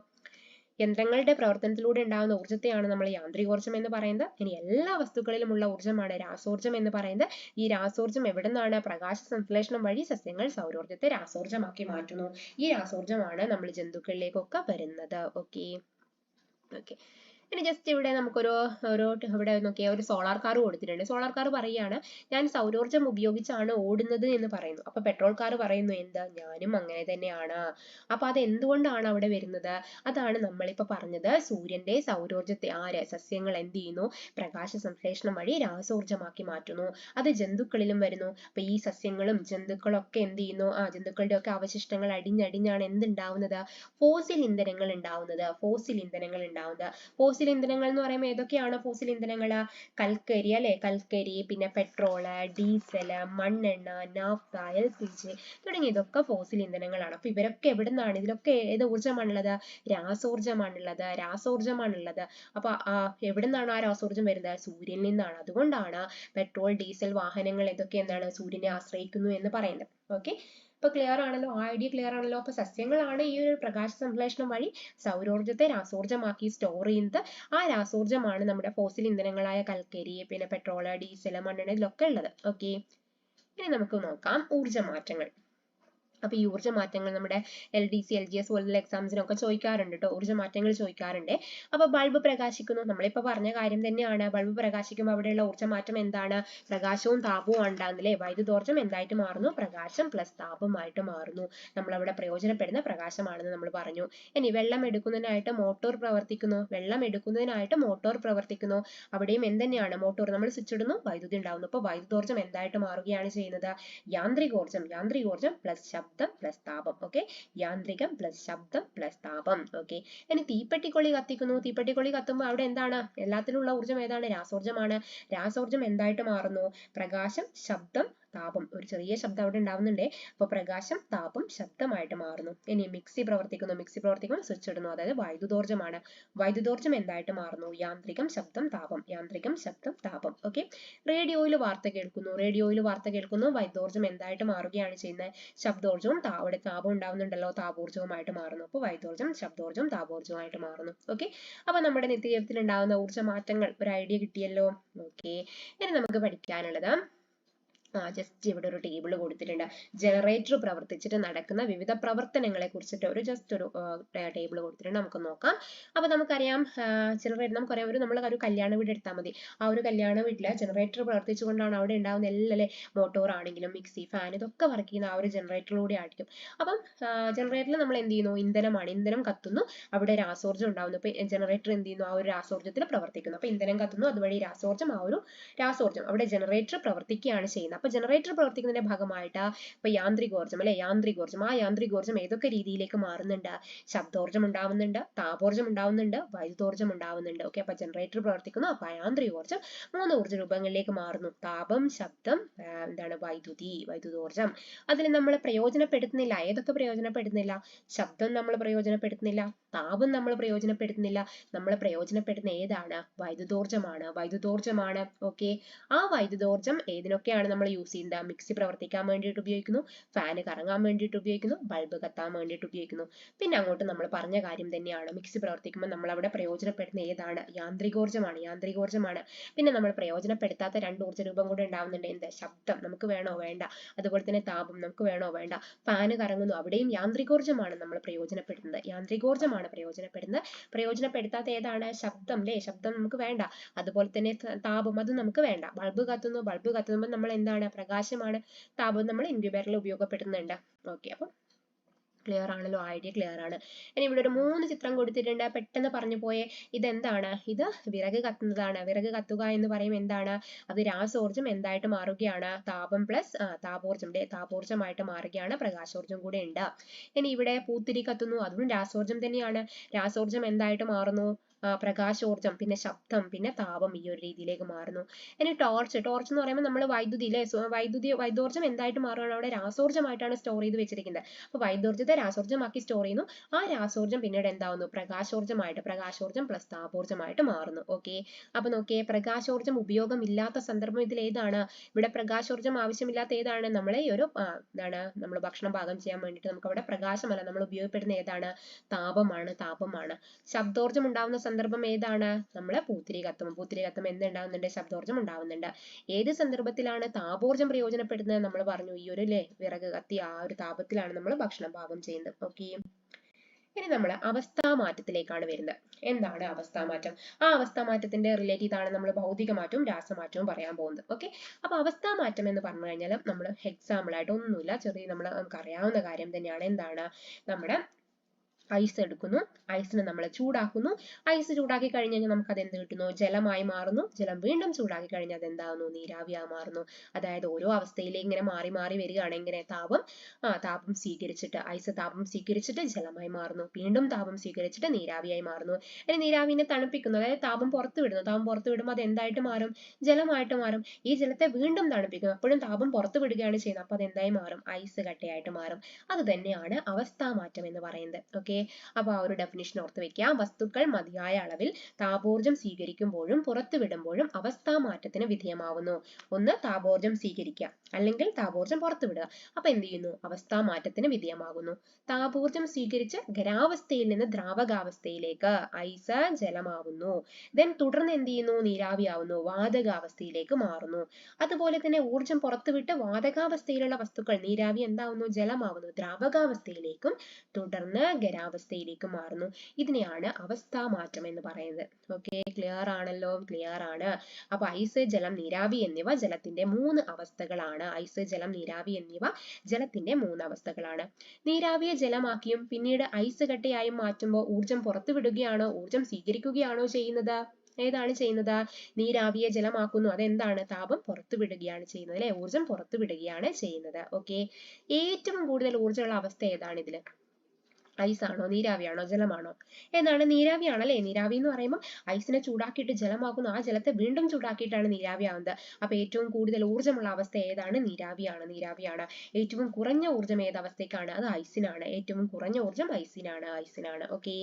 യന്ത്രങ്ങളുടെ പ്രവർത്തനത്തിലൂടെ ഉണ്ടാകുന്ന ഊർജത്തെയാണ് നമ്മൾ യാന്ത്രികോർജം എന്ന് പറയുന്നത്. ഇനി എല്ലാ വസ്തുക്കളിലുമുള്ള ഊർജമാണ് രാസോർജം എന്ന് പറയുന്നത്. ഈ രാസോർജം എവിടെ നിന്നാണ് പ്രകാശ സംശ്ലേഷണം വഴി സസ്യങ്ങൾ സൗരോർജത്തെ രാസോർജമാക്കി മാറ്റുന്നു. ഈ രാസോർജമാണ് നമ്മൾ ജന്തുക്കളിലേക്കൊക്കെ വരുന്നത്. ഓക്കെ ഓക്കെ ഇനി ജസ്റ്റ് ഇവിടെ നമുക്കൊരു ഒരു ഇവിടെ നോക്കിയ ഒരു സോളാർ കാർ കൊടുത്തിട്ടുണ്ട്. സോളാർ കാർ പറയുകയാണ് ഞാൻ സൗരോർജം ഉപയോഗിച്ചാണ് ഓടുന്നത് എന്ന് പറയുന്നു. അപ്പൊ പെട്രോൾ കാർ പറയുന്നു എന്താ ഞാനും അങ്ങനെ തന്നെയാണ്. അപ്പൊ അത് എന്തുകൊണ്ടാണ് അവിടെ വരുന്നത്? അതാണ് നമ്മളിപ്പോ പറഞ്ഞത്. സൂര്യന്റെ സൗരോർജത്തെ ആര് സസ്യങ്ങൾ എന്ത് ചെയ്യുന്നു? പ്രകാശ സംശ്ലേഷണം വഴി രാസോർജമാക്കി മാറ്റുന്നു. അത് ജന്തുക്കളിലും വരുന്നു. അപ്പൊ ഈ സസ്യങ്ങളും ജന്തുക്കളും ഒക്കെ എന്ത് ചെയ്യുന്നു? ആ ജന്തുക്കളുടെ ഒക്കെ അവശിഷ്ടങ്ങൾ അടിഞ്ഞടിഞ്ഞാണ് എന്തുണ്ടാവുന്നത്? ഫോസിൽ ഇന്ധനങ്ങൾ ഉണ്ടാവുന്നത്. ഫോസിൽ ഇന്ധനങ്ങൾ ഉണ്ടാവുന്നത്. ഫോസിൽ ഇന്ധനങ്ങൾ എന്ന് പറയുമ്പോൾ ഏതൊക്കെയാണ് ഫോസിൽ ഇന്ധനങ്ങൾ കൽക്കരി അല്ലെ? കൽക്കരി പിന്നെ പെട്രോൾ ഡീസൽ മണ്ണെണ്ണ നാഫ്ത എൽ പി ജി തുടങ്ങിയതൊക്കെ ഫോസിൽ ഇന്ധനങ്ങളാണ്. അപ്പൊ ഇവരൊക്കെ എവിടെ നിന്നാണ് ഇതിലൊക്കെ ഏത് ഊർജമാണുള്ളത്? രാസോർജമാണുള്ളത് രാസോർജമാണുള്ളത് അപ്പൊ എവിടെ നിന്നാണ് ആ രാസോർജം വരുന്നത്? സൂര്യനിൽ നിന്നാണ്. അതുകൊണ്ടാണ് പെട്രോൾ ഡീസൽ വാഹനങ്ങൾ ഇതൊക്കെ എന്താണ്? സൂര്യനെ ആശ്രയിക്കുന്നു എന്ന് പറയുന്നത്. ഓക്കെ ഇപ്പൊ ക്ലിയർ ആണല്ലോ ആ ഐഡിയ ക്ലിയർ ആണല്ലോ. അപ്പൊ സസ്യങ്ങളാണ് ഈ ഒരു പ്രകാശ സംശ്ലേഷണം വഴി സൗരോർജത്തെ രാസോർജമാക്കി സ്റ്റോർ ചെയ്യുന്നത്. ആ രാസോർജമാണ് നമ്മുടെ ഫോസിൽ ഇന്ധനങ്ങളായ കൽക്കരി പിന്നെ പെട്രോൾ ഡീസൽ മണ്ണെണ്ണ ഇതിലൊക്കെ ഉള്ളത്. ഓക്കെ ഇനി നമുക്ക് നോക്കാം ഊർജ മാറ്റങ്ങൾ അപ്പൊ ഈ ഊർജ മാറ്റങ്ങൾ നമ്മുടെ L D C L G S പോലുള്ള എക്സാംസിനൊക്കെ ചോദിക്കാറുണ്ട് കേട്ടോ ഊർജ മാറ്റങ്ങൾ ചോദിക്കാറുണ്ട്. അപ്പൊ ബൾബ് പ്രകാശിക്കുന്നു. നമ്മളിപ്പോ പറഞ്ഞ കാര്യം തന്നെയാണ്. ബൾബ് പ്രകാശിക്കുമ്പോൾ അവിടെയുള്ള ഊർജ മാറ്റം എന്താണ്? പ്രകാശവും താപവും ഉണ്ടാകുന്നില്ലേ? വൈദ്യുതോർജം എന്തായിട്ട് മാറുന്നു? പ്രകാശം പ്ലസ് താപമായിട്ട് മാറുന്നു. നമ്മൾ അവിടെ പ്രയോജനപ്പെടുന്ന പ്രകാശമാണെന്ന് നമ്മൾ പറഞ്ഞു. ഇനി വെള്ളം എടുക്കുന്നതിനായിട്ട് മോട്ടോർ പ്രവർത്തിക്കുന്നു. വെള്ളം എടുക്കുന്നതിനായിട്ട് മോട്ടോർ പ്രവർത്തിക്കുന്നു. അവിടെയും എന്തെന്നെയാണ് മോട്ടോർ നമ്മൾ സ്വിച്ച് ഇടുന്നു. വൈദ്യുതി ഉണ്ടാവുന്നു അപ്പൊ വൈദ്യുതോർജം എന്തായിട്ട് മാറുകയാണ് ചെയ്യുന്നത്? യാന്ത്രികോർജം. യാന്ത്രികോർജം പ്ലസ് ശബ്ദം. പ്ലസ് താപം ഓക്കെ യാന്ത്രികം പ്ലസ് ശബ്ദം പ്ലസ് താപം ഓക്കെ ഇനി തീപ്പെട്ടിക്കൊള്ളി കത്തിക്കുന്നു. തീപ്പെട്ടിക്കൊള്ളി കത്തുമ്പോൾ അവിടെ എന്താണ്? എല്ലാത്തിലുള്ള ഊർജം ഏതാണ്? രാസോർജമാണ് രാസോർജം എന്തായിട്ട് മാറുന്നു? പ്രകാശം ശബ്ദം താപം. ഒരു ചെറിയ ശബ്ദം അവിടെ ഉണ്ടാവുന്നുണ്ടേ. അപ്പൊ പ്രകാശം താപം ശബ്ദമായിട്ട് മാറുന്നു. ഇനി മിക്സി പ്രവർത്തിക്കുന്നു. മിക്സി പ്രവർത്തിക്കുമ്പോൾ സ്വിച്ച് ഇടുന്നു. അതായത് വൈദ്യുതോർജമാണ്. വൈദ്യുതോർജം എന്തായിട്ട് മാറുന്നു? യാന്ത്രികം ശബ്ദം താപം. യാന്ത്രികം ശബ്ദം താപം. ഓക്കെ? റേഡിയോയിൽ വാർത്ത കേൾക്കുന്നു. റേഡിയോയിൽ വാർത്ത കേൾക്കുന്നു. വൈദ്യോർജം എന്തായിട്ട് മാറുകയാണ് ചെയ്യുന്നത്? ശബ്ദോർജവും അവിടെ താപം ഉണ്ടാവുന്നുണ്ടല്ലോ. താപോർജവുമായിട്ട് മാറുന്നു. അപ്പോൾ വൈദ്യോർജം ശബ്ദോർജം താപോർജവുമായിട്ട് മാറുന്നു. ഓക്കെ? അപ്പൊ നമ്മുടെ നിത്യജീവിതത്തിൽ ഉണ്ടാകുന്ന ഊർജ മാറ്റങ്ങൾ ഒരു ഐഡിയ കിട്ടിയല്ലോ? ഓക്കെ? ഇനി നമുക്ക് പഠിക്കാനുള്ളത് ജസ്റ്റ് ഇവിടെ ഒരു ടേബിൾ കൊടുത്തിട്ടുണ്ട്. ജനറേറ്റർ പ്രവർത്തിച്ചിട്ട് നടക്കുന്ന വിവിധ പ്രവർത്തനങ്ങളെ കുറിച്ചിട്ട് ഒരു ജസ്റ്റ് ഒരു ടേബിൾ കൊടുത്തിട്ടുണ്ട്. നമുക്ക് നോക്കാം. അപ്പൊ നമുക്കറിയാം ജനറേറ്റർ നമുക്കറിയാം ഒരു നമ്മൾ ഒരു കല്യാണ വീട് എടുത്താൽ മതി. ആ ഒരു കല്യാണ വീട്ടിൽ ജനറേറ്റർ പ്രവർത്തിച്ചുകൊണ്ടാണ് അവിടെ ഉണ്ടാകുന്ന എല്ലാ മോട്ടോർ ആണെങ്കിലും മിക്സി ഫാൻ ഇതൊക്കെ വർക്ക് ചെയ്യുന്ന ആ ഒരു ജനറേറ്ററിലൂടെ ആയിരിക്കും. അപ്പം ജനറേറ്ററിൽ നമ്മൾ എന്ത് ചെയ്യുന്നു? ഇന്ധനമാണ്. ഇന്ധനം കത്തുന്നു. അവിടെ രാസോർജം ഉണ്ടാവുന്നു. അപ്പൊ ജനറേറ്റർ എന്ത് ചെയ്യുന്നു? ആ ഒരു രാസോർജത്തിൽ പ്രവർത്തിക്കുന്നു. അപ്പൊ ഇന്ധനം കത്തുന്നു. അതുവഴി രാസോർജം ആ ഒരു രാസോർജം അവിടെ ജനറേറ്റർ പ്രവർത്തിക്കുകയാണ് ചെയ്യുന്നത്. അപ്പൊ ജനറേറ്റർ പ്രവർത്തിക്കുന്നതിന്റെ ഭാഗമായിട്ട് ഇപ്പൊ യാന്ത്രികോർജം അല്ലെ? യാന്ത്രികോർജം ആ യാന്ത്രികോർജം ഏതൊക്കെ രീതിയിലേക്ക് മാറുന്നുണ്ട്? ശബ്ദോർജം ഉണ്ടാവുന്നുണ്ട് താപോർജം ഉണ്ടാവുന്നുണ്ട് വൈദ്യുതോർജം ഉണ്ടാവുന്നുണ്ട്. ഓക്കെ അപ്പൊ ജനറേറ്റർ പ്രവർത്തിക്കുന്നു. അപ്പൊ യാന്ത്രികോർജം മൂന്ന് ഊർജ രൂപങ്ങളിലേക്ക് മാറുന്നു. താപം ശബ്ദം എന്താണ്? വൈദ്യുതി വൈദ്യുതോർജം അതിൽ നമ്മൾ പ്രയോജനപ്പെടുത്തുന്നില്ല. ഏതൊക്കെ പ്രയോജനപ്പെടുത്തുന്നില്ല? ശബ്ദം നമ്മൾ പ്രയോജനപ്പെടുത്തുന്നില്ല. താപം നമ്മൾ പ്രയോജനപ്പെടുത്തുന്നില്ല. നമ്മൾ പ്രയോജനപ്പെടുന്ന ഏതാണ്? വൈദ്യുതോർജമാണ് വൈദ്യുതോർജമാണ് ഓക്കെ ആ വൈദ്യുതോർജം ഏതിനൊക്കെയാണ് നമ്മൾ യൂസ് ചെയ്യുന്നത് മിക്സി പ്രവർത്തിക്കാൻ വേണ്ടിയിട്ട് ഉപയോഗിക്കുന്നു ഫാന് കറങ്ങാൻ വേണ്ടിയിട്ട് ഉപയോഗിക്കുന്നു ബൾബ് കത്താൻ വേണ്ടിയിട്ട് ഉപയോഗിക്കുന്നു. പിന്നെ അങ്ങോട്ട് നമ്മൾ പറഞ്ഞ കാര്യം തന്നെയാണ് മിക്സി പ്രവർത്തിക്കുമ്പോൾ നമ്മൾ അവിടെ പ്രയോജനപ്പെടുന്ന ഏതാണ്? യാന്ത്രികോർജമാണ് യാന്ത്രികോർജമാണ് പിന്നെ നമ്മൾ പ്രയോജനപ്പെടുത്താത്ത രണ്ട് ഊർജ രൂപം കൂടെ ഉണ്ടാവുന്നുണ്ട്. എന്ത്? ശബ്ദം. നമുക്ക് വേണോ വേണ്ട? അതുപോലെ തന്നെ താപം. നമുക്ക് വേണോ വേണ്ട? ഫാന് കറങ്ങുന്നു. അവിടെയും യാന്ത്രികോർജമാണ് നമ്മൾ പ്രയോജനപ്പെടുത്തുന്നത്. യാന്ത്രികോർജമാണ് പ്രയോജനപ്പെടുന്നത് പ്രയോജനപ്പെടുത്താത്ത ഏതാണ്? ശബ്ദം അല്ലേ ശബ്ദം നമുക്ക് വേണ്ട. അതുപോലെ തന്നെ താപം. അത് നമുക്ക് വേണ്ട. ബൾബ് കത്തുന്നു. ബൾബ് കത്തുമ്പോൾ നമ്മൾ എന്താണ്? പ്രകാശമാണ് താപം നമ്മൾ ഇൻക്യുബേറ്ററിൽ ഉപയോഗപ്പെടുത്തുന്നുണ്ട്. ഓക്കെ അപ്പം ക്ലിയർ ആണല്ലോ ഐഡിയ ക്ലിയർ ആണ്. ഇനി ഇവിടെ ഒരു മൂന്ന് ചിത്രം കൊടുത്തിട്ടുണ്ട്. പെട്ടെന്ന് പറഞ്ഞു പോയേ ഇതെന്താണ്? ഇത് വിറക് കത്തുന്നതാണ്. വിറക് കത്തുക എന്ന് പറയും എന്താണ്? അത് രാസോർജം എന്തായിട്ട് മാറുകയാണ്? താപം പ്ലസ് താപോർജം താപോർജമായിട്ട് മാറുകയാണ്. പ്രകാശോർജം കൂടെ ഉണ്ട്. ഇനി ഇവിടെ പൂത്തിരി കത്തുന്നു. അതും രാസോർജം തന്നെയാണ്. രാസോർജം എന്തായിട്ട് മാറുന്നു? പ്രകാശോർജം പിന്നെ ശബ്ദം പിന്നെ താപം ഈ ഒരു രീതിയിലേക്ക് മാറുന്നു. ഇനി ടോർച്ച് ടോർച്ച് എന്ന് പറയുമ്പോൾ നമ്മൾ വൈദ്യുതി അല്ലേ വൈദ്യുതി വൈദ്യോർജം എന്തായിട്ട് മാറുകയാണ്? അവിടെ രാസോർജമായിട്ടാണ് സ്റ്റോർ ചെയ്ത് വെച്ചിരിക്കുന്നത്. അപ്പോൾ വൈദ്യോർജത്തെ രാസോർജമാക്കി സ്റ്റോർ ചെയ്യുന്നു. ആ രാസോർജം പിന്നീട് എന്താവുന്നു? പ്രകാശോർജമായിട്ട് പ്രകാശോർജം പ്ലസ് താപോർജമായിട്ട് മാറുന്നു. ഓക്കെ അപ്പോൾ നോക്കിയേ പ്രകാശോർജം ഉപയോഗമില്ലാത്ത സന്ദർഭം ഇതിൽ ഏതാണ്? ഇവിടെ പ്രകാശോർജം ആവശ്യമില്ലാത്ത ഏതാണ്? നമ്മളെ ഒരു എന്താണ്? നമ്മൾ ഭക്ഷണം പാകം ചെയ്യാൻ വേണ്ടിയിട്ട് നമുക്ക് അവിടെ പ്രകാശമല്ല. നമ്മൾ ഉപയോഗപ്പെടുന്ന ഏതാണ്? താപമാണ് താപമാണ്. ശബ്ദോർജം ഉണ്ടാവുന്ന സന്ദർഭം ഏതാണ്? നമ്മളെ പൂത്തിരി പൂത്തിരികത്വം പൂത്തിരി കത്തുമ്പോൾ എന്തുണ്ടാവുന്നുണ്ട്? ശബ്ദോർജം ഉണ്ടാവുന്നുണ്ട്. ഏത് സന്ദർഭത്തിലാണ് താപോർജം പ്രയോജനപ്പെടുന്നത് നമ്മൾ പറഞ്ഞു. ഈ ഒരു ലേ വിറക് കത്തി ആ ഒരു താപത്തിലാണ് നമ്മൾ ഭക്ഷണം പാകം ചെയ്യുന്നത്. ഓക്കെ ഇനി നമ്മൾ അവസ്ഥാ മാറ്റത്തിലേക്കാണ് വരുന്നത്. എന്താണ് അവസ്ഥാ മാറ്റം? ആ അവസ്ഥാമാറ്റത്തിന്റെ റിലേറ്റീവ് ആണ് നമ്മൾ ഭൗതിക മാറ്റവും രാസമാറ്റവും പറയാൻ പോകുന്നത്. ഓക്കെ? അപ്പൊ അവസ്ഥാമാറ്റം എന്ന് പറഞ്ഞു കഴിഞ്ഞാൽ നമ്മൾ എക്സാമ്പിൾ ആയിട്ട് ഒന്നുമില്ല. ചെറിയ നമ്മൾ നമുക്ക് അറിയാവുന്ന കാര്യം തന്നെയാണ്. എന്താണ്? നമ്മുടെ ഐസ് എടുക്കുന്നു. ഐസിനെ നമ്മൾ ചൂടാക്കുന്നു. ഐസ് ചൂടാക്കി കഴിഞ്ഞ് കഴിഞ്ഞാൽ നമുക്ക് അത് എന്ത് കിട്ടുന്നു? ജലമായി മാറുന്നു. ജലം വീണ്ടും ചൂടാക്കി കഴിഞ്ഞാൽ അത് എന്താകുന്നു നീരാവിയായി മാറുന്നു. അതായത് ഓരോ അവസ്ഥയിലേക്ക് ഇങ്ങനെ മാറി മാറി വരികയാണെങ്കിൽ താപം. ആ താപം സ്വീകരിച്ചിട്ട് ഐസ് താപം സ്വീകരിച്ചിട്ട് ജലമായി മാറുന്നു. വീണ്ടും താപം സ്വീകരിച്ചിട്ട് നീരാവിയായി മാറുന്നു. ഇനി നീരാവിനെ തണുപ്പിക്കുന്നു. അതായത് താപം പുറത്തു വിടുന്നു. താപം പുറത്തു വിടുമ്പോൾ അത് എന്തായിട്ട് മാറും? ജലമായിട്ട് മാറും. ഈ ജലത്തെ വീണ്ടും തണുപ്പിക്കും അപ്പോഴും താപം പുറത്തു വിടുകയാണ് ചെയ്യുന്നത്. അപ്പോൾ അത് എന്തായി മാറും? ഐസ് കട്ടയായിട്ട് മാറും. അത് തന്നെയാണ് അവസ്ഥാമാറ്റം എന്ന് പറയുന്നത്. ഓക്കെ അപ്പോൾ ആ ഒരു ഡെഫിനിഷൻ ഓർത്ത് വെക്കുക. വസ്തുക്കൾ മതിയായ അളവിൽ താപോർജം സ്വീകരിക്കുമ്പോഴും അവസ്ഥാ മാറ്റത്തിന് വിധേയമാവുന്നു. ഒന്ന് താപോർജം സ്വീകരിക്കുക. അല്ലെങ്കിൽ താപോർജം പുറത്തുവിടുക അപ്പൊ എന്ത് ചെയ്യുന്നു? അവസ്ഥാ മാറ്റത്തിന് വിധേയമാകുന്നു. താപോർജം സ്വീകരിച്ച് ഖരാവസ്ഥയിൽ നിന്ന് ദ്രാവകാവസ്ഥയിലേക്ക് ഐസ ജലമാവുന്നു. ദെൻ തുടർന്ന് എന്ത് ചെയ്യുന്നു? നീരാവിയാവുന്നു. വാതകാവസ്ഥയിലേക്ക് മാറുന്നു. അതുപോലെ തന്നെ ഊർജം പുറത്തുവിട്ട് വാതകാവസ്ഥയിലുള്ള വസ്തുക്കൾ നീരാവി എന്താവുന്നു? ജലമാവുന്നു. ദ്രാവകാവസ്ഥയിലേക്കും തുടർന്ന് ഖരാവസ്ഥയിലേക്കും മാറുന്നു. ഇതിനെയാണ് അവസ്ഥാ മാറ്റം എന്ന് പറയുന്നത്. ഓക്കെ ക്ലിയർ ആണല്ലോ ക്ലിയർ ആണ്. അപ്പൊ ഐസ് ജലം നീരാവി എന്നിവ ജലത്തിന്റെ മൂന്ന് അവസ്ഥകളാണ്. ഐസ് ജലം നീരാവി എന്നിവ ജലത്തിന്റെ മൂന്ന് അവസ്ഥകളാണ്. നീരാവിയെ ജലമാക്കിയും പിന്നീട് ഐസ് കട്ടയായും മാറ്റുമ്പോൾ ഊർജം പുറത്തുവിടുകയാണോ ഊർജം സ്വീകരിക്കുകയാണോ ചെയ്യുന്നത്? ഏതാണ് ചെയ്യുന്നത്? നീരാവിയെ ജലമാക്കുന്നു. അതെന്താണ്? താപം പുറത്തു വിടുകയാണ് ചെയ്യുന്നത് അല്ലെ? ഊർജം പുറത്തു വിടുകയാണ് ചെയ്യുന്നത്. ഓക്കെ ഏറ്റവും കൂടുതൽ ഊർജമുള്ള അവസ്ഥ ഏതാണ് ഇതിൽ? ഐസ് ആണോ? നീരാവിയാണോ ജലമാണോ? എന്നാണ് നീരാവിയാണ് അല്ലെ നീരാവി എന്ന് പറയുമ്പോൾ ഐസിനെ ചൂടാക്കിയിട്ട് ജലമാക്കുന്നു. ആ ജലത്തെ വീണ്ടും ചൂടാക്കിയിട്ടാണ് നീരാവി ആവുന്നത്. അപ്പൊ ഏറ്റവും കൂടുതൽ ഊർജമുള്ള അവസ്ഥ ഏതാണ്? നീരാവിയാണ് നീരാവിയാണ് ഏറ്റവും കുറഞ്ഞ ഊർജം ഏത് അവസ്ഥയ്ക്കാണ്? അത് ഐസിനാണ് ഏറ്റവും കുറഞ്ഞ ഊർജം ഐസിനാണ് ഐസിനാണ് ഓക്കെ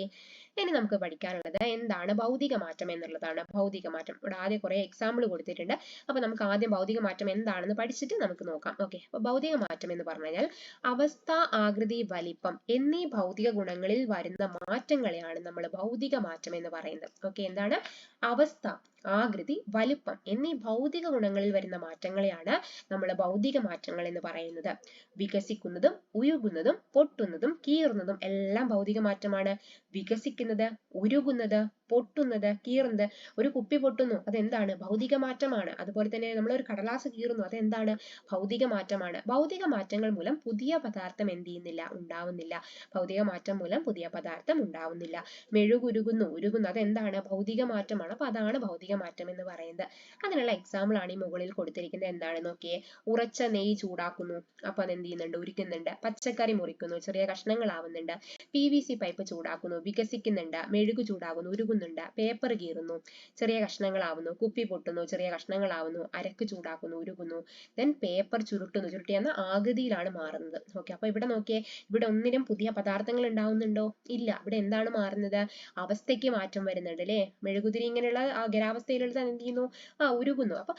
ഇനി നമുക്ക് പഠിക്കാനുള്ളത് എന്താണ് ഭൗതിക മാറ്റം എന്നുള്ളതാണ്. ഭൗതിക മാറ്റം. ഇവിടെ ആദ്യം കുറെ എക്സാമ്പിൾ കൊടുത്തിട്ടുണ്ട്. അപ്പൊ നമുക്ക് ആദ്യം ഭൗതിക മാറ്റം എന്താണെന്ന് പഠിച്ചിട്ട് നമുക്ക് നോക്കാം. ഓക്കെ അപ്പൊ ഭൗതിക മാറ്റം എന്ന് പറഞ്ഞു കഴിഞ്ഞാൽ അവസ്ഥ ആകൃതി വലിപ്പം എന്നീ ഭൗതിക ഗുണങ്ങളിൽ വരുന്ന മാറ്റങ്ങളെയാണ് നമ്മൾ ഭൗതിക മാറ്റം എന്ന് പറയുന്നത്. ഓക്കെ എന്താണ്? അവസ്ഥ. ആകൃതി വലുപ്പം എന്നീ ഭൗതിക ഗുണങ്ങളിൽ വരുന്ന മാറ്റങ്ങളെയാണ് നമ്മൾ ഭൗതിക മാറ്റങ്ങൾ എന്ന് പറയുന്നത്. വികസിക്കുന്നതും ഉരുകുന്നതും പൊട്ടുന്നതും കീറുന്നതും എല്ലാം ഭൗതിക മാറ്റമാണ്. വികസിക്കുന്നത് ഉരുകുന്നത് പൊട്ടുന്നത് കീറുന്നത് ഒരു കുപ്പി പൊട്ടുന്നു അതെന്താണ്? ഭൗതിക മാറ്റമാണ്. അതുപോലെ തന്നെ നമ്മൾ ഒരു കടലാസ് കീറുന്നു അതെന്താണ്? ഭൗതിക മാറ്റമാണ്. ഭൗതിക മാറ്റങ്ങൾ മൂലം പുതിയ പദാർത്ഥം എന്ത് ചെയ്യുന്നില്ല? ഉണ്ടാവുന്നില്ല. ഭൗതിക മാറ്റം മൂലം പുതിയ പദാർത്ഥം ഉണ്ടാവുന്നില്ല. മെഴുകുരുകുന്നു ഉരുകുന്നു അതെന്താണ്? ഭൗതിക മാറ്റമാണ്. അപ്പൊ അതാണ് ഭൗതിക മാറ്റം എന്ന് പറയുന്നത്. അതിനുള്ള എക്സാമ്പിൾ ആണ് ഈ മുകളിൽ കൊടുത്തിരിക്കുന്നത്. എന്താണ്? നോക്കിയേ. ഉറച്ച നെയ്യ് ചൂടാക്കുന്നു. അപ്പൊ അത് എന്ത് ചെയ്യുന്നുണ്ട്? ഉരുക്കുന്നുണ്ട്. പച്ചക്കറി മുറിക്കുന്നു. ചെറിയ കഷ്ണങ്ങളാവുന്നുണ്ട്. പി വി സി പൈപ്പ് ചൂടാക്കുന്നു. വികസിക്കുന്നുണ്ട്. മെഴുകു ചൂടാകുന്നു ഉരുകുന്നുണ്ട് പേപ്പർ കീറുന്നു ചെറിയ കഷ്ണങ്ങളാവുന്നു കുപ്പി പൊട്ടുന്നു ചെറിയ കഷ്ണങ്ങളാവുന്നു അരക്ക് ചൂടാക്കുന്നു ഉരുകുന്നു ദെൻ പേപ്പർ ചുരുട്ടുന്നു. ചുരുട്ടി എന്ന ആകൃതിയിലാണ് മാറുന്നത്. ഓക്കെ അപ്പൊ ഇവിടെ നോക്കിയേ ഇവിടെ ഒന്നിനും പുതിയ പദാർത്ഥങ്ങൾ ഉണ്ടാവുന്നുണ്ടോ? ഇല്ല. ഇവിടെ എന്താണ് മാറുന്നത്? അവസ്ഥയ്ക്ക് മാറ്റം വരുന്നുണ്ട് അല്ലേ? മെഴുകുതിരി ഇങ്ങനെയുള്ള ആ ഖരാവസ്ഥയിലുള്ള എന്ത് ചെയ്യുന്നു? ആ ഉരുകുന്നു. അപ്പൊ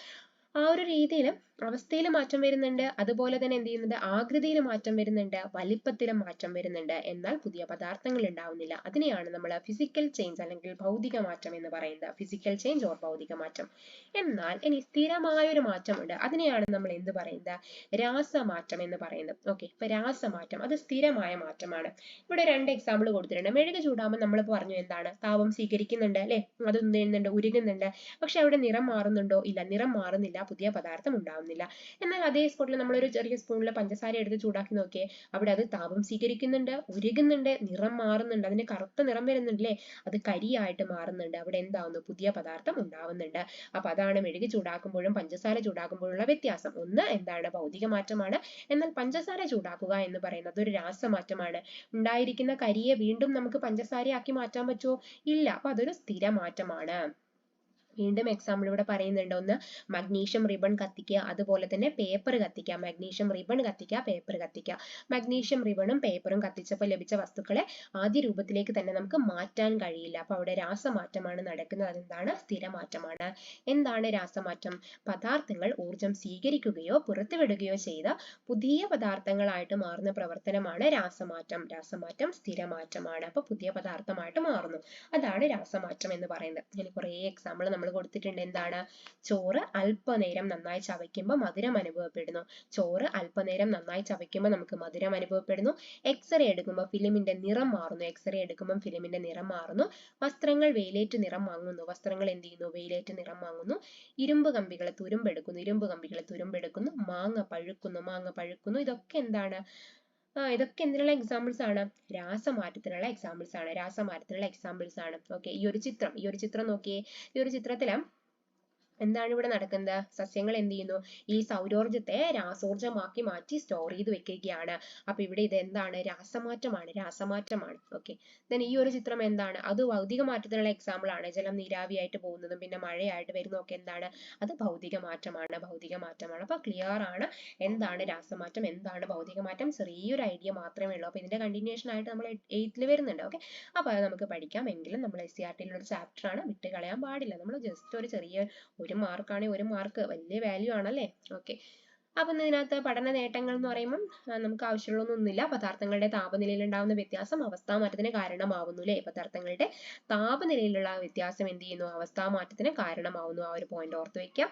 ആ ഒരു രീതിയിൽ അവസ്ഥയിൽ മാറ്റം വരുന്നുണ്ട്. അതുപോലെ തന്നെ എന്ത് ചെയ്യുന്നുണ്ട്? ആകൃതിയിൽ മാറ്റം വരുന്നുണ്ട്. വലിപ്പത്തിൽ മാറ്റം വരുന്നുണ്ട്. എന്നാൽ പുതിയ പദാർത്ഥങ്ങൾ ഉണ്ടാവുന്നില്ല. അതിനെയാണ് നമ്മൾ ഫിസിക്കൽ ചേഞ്ച് അല്ലെങ്കിൽ ഭൗതിക മാറ്റം എന്ന് പറയുന്നത്. ഫിസിക്കൽ ചേഞ്ച് ഓർ ഭൗതിക മാറ്റം. എന്നാൽ ഇനി സ്ഥിരമായ ഒരു മാറ്റമുണ്ട്. അതിനെയാണ് നമ്മൾ എന്ത് പറയുന്നത്? രാസമാറ്റം എന്ന് പറയുന്നത്. ഓക്കെ ഇപ്പൊ രാസമാറ്റം. അത് സ്ഥിരമായ മാറ്റമാണ്. ഇവിടെ രണ്ട് എക്സാമ്പിൾ കൊടുത്തിട്ടുണ്ട്. മെഴുക് ചൂടാകുമ്പോൾ നമ്മൾ പറഞ്ഞു എന്താണ്? താപം സ്വീകരിക്കുന്നുണ്ട് അല്ലെ? അത് എന്ത് ചെയ്യുന്നുണ്ട് ഉരുകുന്നുണ്ട്. പക്ഷെ അവിടെ നിറം മാറുന്നുണ്ടോ? ഇല്ല. നിറം മാറുന്നില്ല. പുതിയ പദാർത്ഥം ഉണ്ടാവുന്നില്ല. എന്നാൽ അതേ സ്പോട്ടിൽ നമ്മളൊരു ചെറിയ സ്പൂണിൽ പഞ്ചസാര എടുത്ത് ചൂടാക്കി നോക്കിയേ അവിടെ അത് താപം സ്വീകരിക്കുന്നുണ്ട് ഉരുകുന്നുണ്ട് നിറം മാറുന്നുണ്ട് അതിന് കറുത്ത നിറം വരുന്നുണ്ടല്ലേ? അത് കരിയായിട്ട് മാറുന്നുണ്ട്. അവിടെ എന്താവുന്നു? പുതിയ പദാർത്ഥം ഉണ്ടാവുന്നുണ്ട്. അപ്പൊ അതാണ് മെഴുകി ചൂടാക്കുമ്പോഴും പഞ്ചസാര ചൂടാക്കുമ്പോഴുള്ള വ്യത്യാസം. ഒന്ന് എന്താണ്? ഭൗതിക മാറ്റമാണ് എന്നാൽ പഞ്ചസാര ചൂടാക്കുക എന്ന് പറയുന്നത് ഒരു രാസമാറ്റമാണ്. ഉണ്ടായിരിക്കുന്ന കരിയെ വീണ്ടും നമുക്ക് പഞ്ചസാരയാക്കി മാറ്റാൻ പറ്റുമോ? ഇല്ല. അപ്പൊ അതൊരു സ്ഥിര മാറ്റമാണ് വീണ്ടും എക്സാമ്പിൾ ഇവിടെ പറയുന്നുണ്ട്. ഒന്ന് മഗ്നീഷ്യം റിബൺ കത്തിക്കുക അതുപോലെ തന്നെ പേപ്പർ കത്തിക്കുക. മഗ്നീഷ്യം റിബൺ കത്തിക്കുക പേപ്പർ കത്തിക്കുക. മഗ്നീഷ്യം റിബണും പേപ്പറും കത്തിച്ചപ്പോൾ ലഭിച്ച വസ്തുക്കളെ ആദ്യ രൂപത്തിലേക്ക് തന്നെ നമുക്ക് മാറ്റാൻ കഴിയില്ല. അപ്പൊ അവിടെ രാസമാറ്റമാണ് നടക്കുന്നത്. അതെന്താണ്? സ്ഥിരമാറ്റമാണ്. എന്താണ് രാസമാറ്റം? പദാർത്ഥങ്ങൾ ഊർജം സ്വീകരിക്കുകയോ പുറത്തുവിടുകയോ ചെയ്ത പുതിയ പദാർത്ഥങ്ങളായിട്ട് മാറുന്ന പ്രവർത്തനമാണ് രാസമാറ്റം. രാസമാറ്റം സ്ഥിരമാറ്റമാണ്. അപ്പൊ പുതിയ പദാർത്ഥമായിട്ട് മാറുന്നു. അതാണ് രാസമാറ്റം എന്ന് പറയുന്നത്. ഇനി കുറേ എക്സാമ്പിൾ നമ്മൾ കൊടുത്തിട്ടുണ്ട്. എന്താണ്? ചോറ് അല്പനേരം നന്നായി ചവയ്ക്കുമ്പോൾ മധുരം അനുഭവപ്പെടുന്നു. ചോറ് അല്പനേരം നന്നായി ചവയ്ക്കുമ്പോൾ നമുക്ക് മധുരം അനുഭവപ്പെടുന്നു. എക്സ്റേ എടുക്കുമ്പോൾ ഫിലിമിന്റെ നിറം മാറുന്നു. എക്സ്റേ എടുക്കുമ്പോൾ ഫിലിമിന്റെ നിറം മാറുന്നു. വസ്ത്രങ്ങൾ വെയിലേറ്റ് നിറം വാങ്ങുന്നു. വസ്ത്രങ്ങൾ എന്ത് ചെയ്യുന്നു? വെയിലേറ്റ് നിറം വാങ്ങുന്നു. ഇരുമ്പ് കമ്പികൾ തുരുമ്പെടുക്കുന്നു. ഇരുമ്പ് കമ്പികൾ തുരുമ്പെടുക്കുന്നു. മാങ്ങ പഴുക്കുന്നു. മാങ്ങ പഴുക്കുന്നു. ഇതൊക്കെ എന്താണ്? ആ ഇതൊക്കെ എന്തിനുള്ള എക്സാമ്പിൾസ് ആണ്? രാസമാറ്റത്തിനുള്ള എക്സാമ്പിൾസ് ആണ്. രാസമാറ്റത്തിനുള്ള എക്സാമ്പിൾസ് ആണ്. ഓക്കെ ഈ ഒരു ചിത്രം ഈ ഒരു ചിത്രം നോക്കിയേ. ഈ ഒരു ചിത്രത്തിൽ എന്താണ് ഇവിടെ നടക്കുന്നത്? സസ്യങ്ങൾ എന്ത് ചെയ്യുന്നു? ഈ സൗരോർജത്തെ രാസോർജമാക്കി മാറ്റി സ്റ്റോർ ചെയ്ത് വെക്കുകയാണ്. അപ്പൊ ഇവിടെ ഇത് എന്താണ്? രാസമാറ്റമാണ് രാസമാറ്റമാണ്. ഓക്കെ ദെൻ ഈ ഒരു ചിത്രം എന്താണ്? അത് ഭൗതിക മാറ്റത്തിനുള്ള എക്സാമ്പിൾ ആണ്. ജലം നീരാവിയായിട്ട് പോകുന്നതും പിന്നെ മഴയായിട്ട് വരുന്നതും ഒക്കെ എന്താണ്? അത് ഭൗതിക മാറ്റമാണ് ഭൗതിക മാറ്റമാണ്. അപ്പൊ ക്ലിയർ ആണ് എന്താണ് രാസമാറ്റം എന്താണ് ഭൗതിക മാറ്റം? ചെറിയൊരു ഐഡിയ മാത്രമേ ഉള്ളൂ. അപ്പൊ ഇതിന്റെ കണ്ടിന്യൂഷൻ ആയിട്ട് നമ്മൾ എയ്ത്തിൽ വരുന്നുണ്ട്. ഓക്കെ അപ്പൊ അത് നമുക്ക് പഠിക്കാം. എങ്കിലും നമ്മൾ എസ് സി ആർ ടിയിലുള്ള ചാപ്റ്റർ ആണ്. വിട്ട് കളയാൻ പാടില്ല. നമ്മൾ ജസ്റ്റ് ഒരു ചെറിയ ഒരു മാർക്കാണെങ്കിൽ ഒരു മാർക്ക് വലിയ വാല്യൂ ആണല്ലേ? ഓക്കെ അപ്പം ഇതിനകത്ത് പഠന നേട്ടങ്ങൾ എന്ന് പറയുമ്പം ആ, നമുക്ക് ആവശ്യമുള്ളൊന്നുമില്ല പദാർത്ഥങ്ങളുടെ താപനിലയിൽ ഉണ്ടാകുന്ന വ്യത്യാസം അവസ്ഥാമാറ്റത്തിന് കാരണമാവുന്നു അല്ലേ? പദാർത്ഥങ്ങളുടെ താപനിലയിലുള്ള വ്യത്യാസം എന്ത് ചെയ്യുന്നു? അവസ്ഥാമാറ്റത്തിന് കാരണമാവുന്നു. ആ ഒരു പോയിന്റ് ഓർത്ത് വെക്കാം.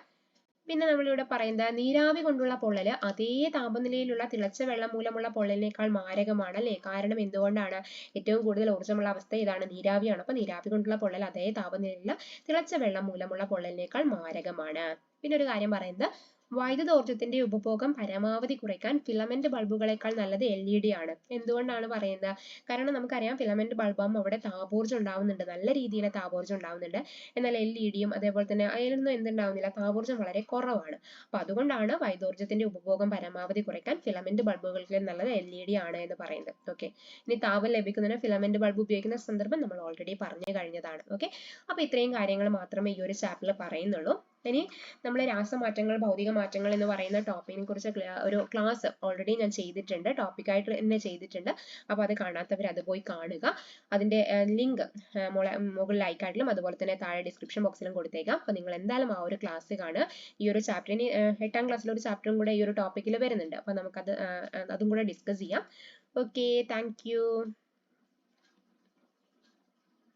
പിന്നെ നമ്മളിവിടെ പറയുന്നത് നീരാവി കൊണ്ടുള്ള പൊള്ളൽ അതേ താപനിലയിലുള്ള തിളച്ച വെള്ളം മൂലമുള്ള പൊള്ളലിനേക്കാൾ മാരകമാണ് അല്ലേ? കാരണം എന്തുകൊണ്ടാണ് ഏറ്റവും കൂടുതൽ ഊർജമുള്ള അവസ്ഥ ഇതാണ് നീരാവിയാണ്. അപ്പൊ നീരാവി കൊണ്ടുള്ള പൊള്ളൽ അതേ താപനിലയിലുള്ള തിളച്ച വെള്ളം മൂലമുള്ള പൊള്ളലിനേക്കാൾ മാരകമാണ്. പിന്നെ ഒരു കാര്യം പറയുന്നത് വൈദ്യുതോർജത്തിന്റെ ഉപഭോഗം പരമാവധി കുറയ്ക്കാൻ ഫിലമെന്റ് ബൾബുകളേക്കാൾ നല്ലത് എൽ ഇ ഡി ആണ്. എന്തുകൊണ്ടാണ് പറയുന്നത്? കാരണം നമുക്കറിയാം ഫിലമെന്റ് ബൾബാകുമ്പോൾ അവിടെ താപോർജം ഉണ്ടാവുന്നുണ്ട്. നല്ല രീതിയിൽ താപോർജം ഉണ്ടാവുന്നുണ്ട്. എന്നാൽ എൽ ഇ ഡിയും അതേപോലെ തന്നെ അതിലൊന്നും എന്തുണ്ടാവുന്നില്ല. താപോർജം വളരെ കുറവാണ്. അപ്പൊ അതുകൊണ്ടാണ് വൈദ്യോർജത്തിന്റെ ഉപഭോഗം പരമാവധി കുറയ്ക്കാൻ ഫിലമെന്റ് ബൾബുകൾക്ക് നല്ലത് എൽ ഇ ഡി ആണ് എന്ന് പറയുന്നത്. ഓക്കെ ഇനി താപം ലഭിക്കുന്നതിന് ഫിലമെന്റ് ബൾബ് ഉപയോഗിക്കുന്ന സന്ദർഭം നമ്മൾ ഓൾറെഡി പറഞ്ഞു കഴിഞ്ഞതാണ്. ഓക്കെ അപ്പൊ ഇത്രയും കാര്യങ്ങൾ മാത്രമേ ഈ ഒരു ചാപ്റ്ററിൽ പറയുന്നുള്ളൂ. ഇനി നമ്മൾ രാസമാറ്റങ്ങൾ ഭൗതിക മാറ്റങ്ങൾ എന്ന് പറയുന്ന ടോപ്പിക്കിനെ കുറിച്ച് ഒരു ക്ലാസ് ഓൾറെഡി ഞാൻ ചെയ്തിട്ടുണ്ട്. ടോപ്പിക്കായിട്ട് തന്നെ ചെയ്തിട്ടുണ്ട്. അപ്പോൾ അത് കാണാത്തവർ അത് പോയി കാണുക. അതിന്റെ ലിങ്ക് മുകളിൽ ഐക്കാർഡിലും അതുപോലെ തന്നെ താഴെ ഡിസ്ക്രിപ്ഷൻ ബോക്സിലും കൊടുത്തേക്കാം. അപ്പോൾ നിങ്ങൾ എന്തായാലും ആ ഒരു ക്ലാസ് കാണുക. ഈ ഒരു ചാപ്റ്ററിന് എട്ടാം ക്ലാസ്സിലെ ഒരു ചാപ്റ്ററും കൂടെ ഈ ഒരു ടോപ്പിക്കിൽ വരുന്നുണ്ട്. അപ്പോൾ നമുക്കത് അതും കൂടെ ഡിസ്കസ് ചെയ്യാം. Okay thank